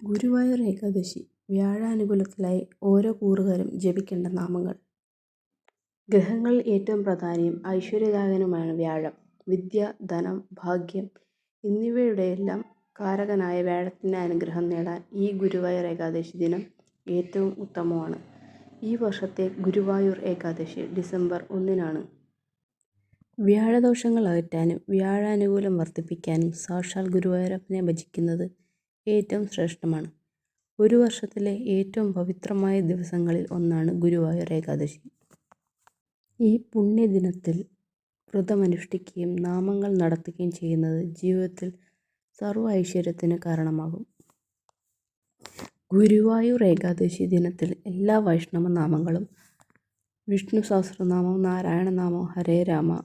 ഗുരുവായൂർ ഏകാദശി വ്യാഴാനുകൂലത്തിലായി ഓരോ കൂറുകാരും ജപിക്കേണ്ട നാമങ്ങൾ ഗ്രഹങ്ങളിൽ ഏറ്റവും പ്രധാനിയും ഐശ്വര്യദായകനുമാണ് വ്യാഴം. വിദ്യ, ധനം, ഭാഗ്യം എന്നിവയുടെയെല്ലാം കാരകനായ വ്യാഴത്തിന്റെ അനുഗ്രഹം നേടാൻ ഈ ഗുരുവായൂർ ഏകാദശി ദിനം ഏറ്റവും ഉത്തമമാണ്. ഈ വർഷത്തെ ഗുരുവായൂർ ഏകാദശി ഡിസംബർ ഒന്നിനാണ്. വ്യാഴദോഷങ്ങൾ അകറ്റാനും വ്യാഴാനുകൂലം വർദ്ധിപ്പിക്കാനും സാക്ഷാൽ ഗുരുവായൂരപ്പനെ ഭജിക്കുന്നത് ഏറ്റവും ശ്രേഷ്ഠമാണ്. ഒരു വർഷത്തിലെ ഏറ്റവും പവിത്രമായ ദിവസങ്ങളിൽ ഒന്നാണ് ഗുരുവായൂർ ഏകാദശി. ഈ പുണ്യദിനത്തിൽ വ്രതമനുഷ്ഠിക്കുകയും നാമങ്ങൾ നടത്തുകയും ചെയ്യുന്നത് ജീവിതത്തിൽ സർവ ഐശ്വര്യത്തിന് കാരണമാകും. ഗുരുവായൂർ ഏകാദശി ദിനത്തിൽ എല്ലാ വൈഷ്ണവ നാമങ്ങളും വിഷ്ണു സഹസ്രനാമം നാരായണനാമം, ഹരേ രാമ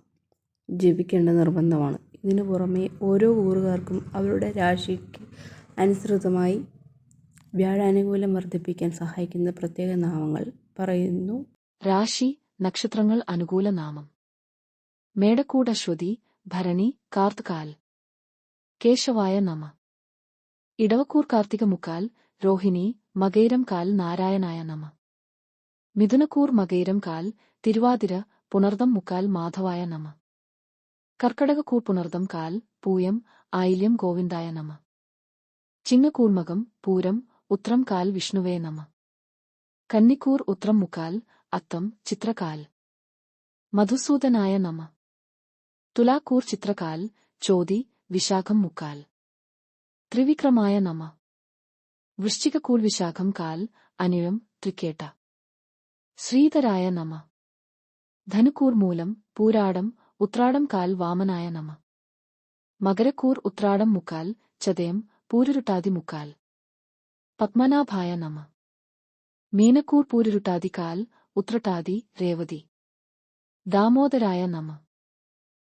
ജപിക്കേണ്ട നിർബന്ധമാണ്. ഇതിനു പുറമേ ഓരോ കൂറുകാർക്കും അവരുടെ രാശിക്ക് അനുസൃതമായി വ്യാഴാനുകൂല്യം വർദ്ധിപ്പിക്കാൻ സഹായിക്കുന്ന പ്രത്യേക നാമങ്ങൾ പറയുന്നു. രാശി നക്ഷത്രങ്ങൾ അനുകൂല നാമം. മേടക്കൂട് അശ്വതി ഭരണി കാർത്തകാൽ. കേശവായ നമ. ഇടവക്കൂർ കാർത്തിക മുക്കാൽ രോഹിണി മകൈരം കാൽ നാരായണായ നമ. മിഥുനക്കൂർ മകൈരം കാൽ തിരുവാതിര പുണർദം മുക്കാൽ മാധവായ നമ. കർക്കടകക്കൂർ പുണർദം കാൽ പൂയം ആയില്യം ഗോവിന്ദായ നമ. ചിങ്ങക്കൂർമകം പൂരം ഉത്രം കാൽ വിഷ്ണുവേ നമ. കന്നിക്കൂർ ഉത്രം മുക്കാൽ അത്തം ചിത്രകാൽ. മധുസൂദനായ നമ. തുലാക്കൂർ ചിത്രകാൽ ചോതി വിശാഖം മുക്കാൽ. ത്രിവിക്രമായ നമ. വൃശ്ചികക്കൂൾ വിശാഖം കാൽ അനിഴം തൃക്കേട്ട ശ്രീധരായ നമ. ധനുക്കൂർ മൂലം പൂരാടം ഉത്രാടം കാൽ വാമനായ നമ. മകരക്കൂർ ഉത്രാടം മുക്കാൽ ചതയം പൂരുരുട്ടാതി മുക്കാൽ പത്മനാഭായ നമ. മീനക്കൂർ പൂരുരുട്ടാതി കാൽ ഉത്രട്ടാതി രേവതി. ദാമോദരായ നമ.